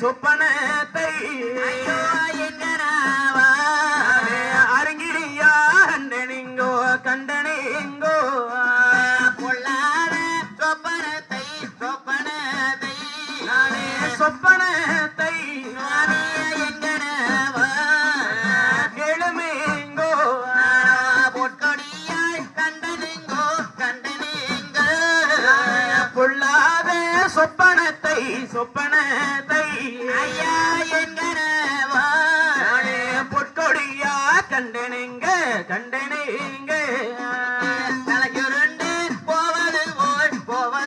சொப்பனத்தை அருங்கிரியா கண்டனிங்கோ கண்டனிங்கோ. பொல்லாத சொப்பனத்தை சொப்பனத்தை. நானே சொப்பனத்தை. நானே எங்கனவா கேளுமேங்கோ. பொற்கொடியாய் கண்டனேங்கோ கண்டனேங்கோ. பொல்லாத சொப்பனத்தை சொப்பனத்தை ஐயா என்கிறவா பொற்கொடியா கண்டனிங்க கண்டனிங்க?